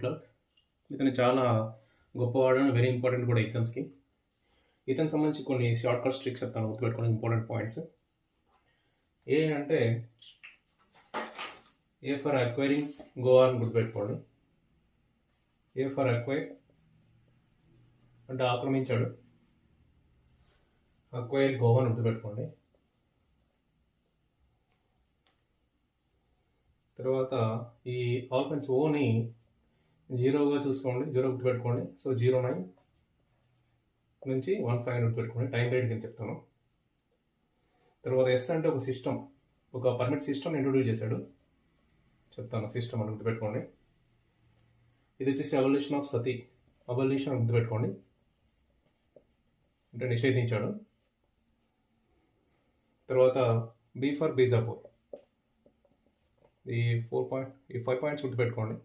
Clerk ఇతను చాలా గొప్పవాడు వెరీ ఇంపార్టెంట్ కూడా ఎగ్జామ్స్కి ఇతనికి సంబంధించి కొన్ని షార్ట్ కట్ ట్రిక్స్ చెప్తాను గుర్తుపెట్టుకుని ఇంపార్టెంట్ పాయింట్స్ ఏ అంటే ఏ ఫర్ అక్వైరింగ్ గోవా అని గుర్తుపెట్టుకోండి. ఏ ఫర్ అక్వైర్ అంటే ఆక్రమించాడు. అక్వైర్ గోవా అని గుర్తుపెట్టుకోండి. తర్వాత ఈ ఆల్ఫెన్స్ ఓని జీరోగా చూసుకోండి జీరో గుర్తుపెట్టుకోండి సో జీరో నైన్ నుంచి వన్ ఫైవ్ గుర్తుపెట్టుకోండి టైం రేట్ నేను చెప్తాను. తర్వాత ఎస్ అంటే ఒక సిస్టమ్. ఒక పర్మిట్ సిస్టమ్ ఇంట్రొడ్యూస్ చేశాడు. చెప్తాను సిస్టమ్ అని గుర్తుపెట్టుకోండి. ఇది వచ్చేసి అవల్యూషన్ ఆఫ్ సతీ అవల్యూషన్ అని గుర్తుపెట్టుకోండి. అంటే నిషేధించాడు. తర్వాత బీ ఫర్ బీజాపూర్ ఈ ఫోర్ పాయింట్ ఈ ఫైవ్ పాయింట్స్ గుర్తుపెట్టుకోండి.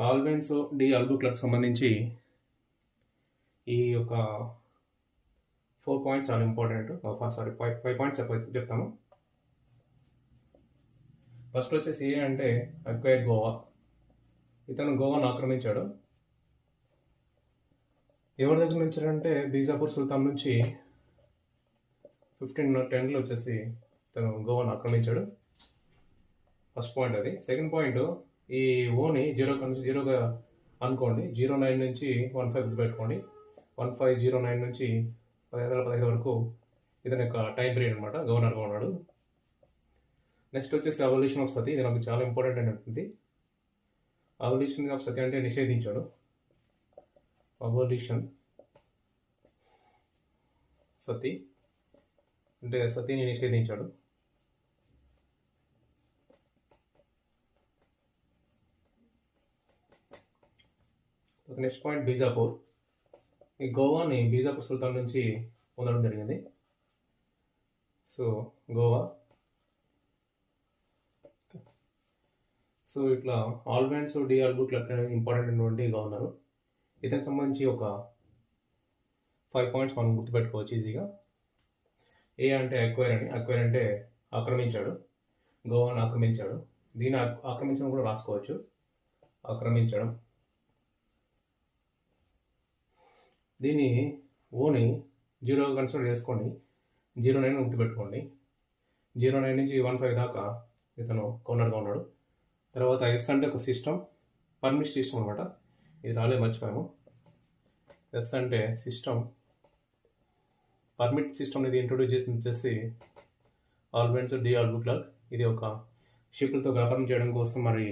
ఆల్బెన్స్ డి అల్బుక్లకు సంబంధించి ఈ యొక్క ఫోర్ పాయింట్స్ చాలా important. Sorry five five points చెప్తాము. ఫస్ట్ వచ్చేసి ఏ అంటే అక్వైర్ గోవా. ఇతను గోవాను ఆక్రమించాడు. ఎవరి దగ్గర నుంచి అంటే బీజాపూర్ సుల్తాన్ నుంచి ఫిఫ్టీన్ టెన్లో వచ్చేసి తను గోవాను ఆక్రమించాడు. ఫస్ట్ పాయింట్ అది. సెకండ్ పాయింట్ ఈ ఓని జీరో నుంచి జీరోగా అనుకోండి. జీరో నైన్ నుంచి వన్ ఫైవ్ గుర్తుపెట్టుకోండి. వన్ ఫైవ్ జీరో నైన్ నుంచి పదిహేను వందల పదిహేను వరకు ఇతని యొక్క టైం పీరియడ్ అనమాట గవర్నర్గా ఉన్నాడు. నెక్స్ట్ వచ్చేసి అవల్యూషన్ ఆఫ్ సతీ. ఇది నాకు చాలా ఇంపార్టెంట్ అని ఉంటుంది అవల్యూషన్ ఆఫ్ సతీ అంటే నిషేధించాడు. అవల్యూషన్ సతీ అంటే సతీని నిషేధించాడు. Next point Bijapur. ఈ గోవాని బీజాపూర్ సుల్తాన్ నుంచి పొందడం జరిగింది. సో గోవా. సో ఇట్లా ఆల్వెన్స్ డిఆర్ బుక్ ఇంపార్టెంట్ అయినటువంటి గవర్నరు ఇతనికి సంబంధించి ఒక ఫైవ్ పాయింట్స్ మనం గుర్తుపెట్టుకోవచ్చు ఈజీగా. ఏ అంటే అక్వైర్ అని. అక్వైర్ అంటే ఆక్రమించాడు. గోవాను ఆక్రమించాడు. దీన్ని ఆక్రమించడం కూడా రాసుకోవచ్చు. ఆక్రమించడం. దీన్ని ఓని జీరో కన్సిడర్ చేసుకొని జీరో నైన్ గుర్తుపెట్టుకోండి. జీరో నైన్ నుంచి వన్ ఫైవ్ దాకా ఇతను కౌనర్గా ఉన్నాడు. తర్వాత ఎస్ అంటే ఒక సిస్టమ్ పర్మిట్ సిస్టమ్ అనమాట ఇది రాలే మర్చిపోయాము. ఎస్ అంటే సిస్టమ్ పర్మిట్ సిస్టమ్ ఇది ఇంట్రొడ్యూస్ చేసి వచ్చేసి ఆల్బెన్స్ డి ఆల్బు ఇది ఒక షిప్లతో వ్యాపారం చేయడం కోసం మరి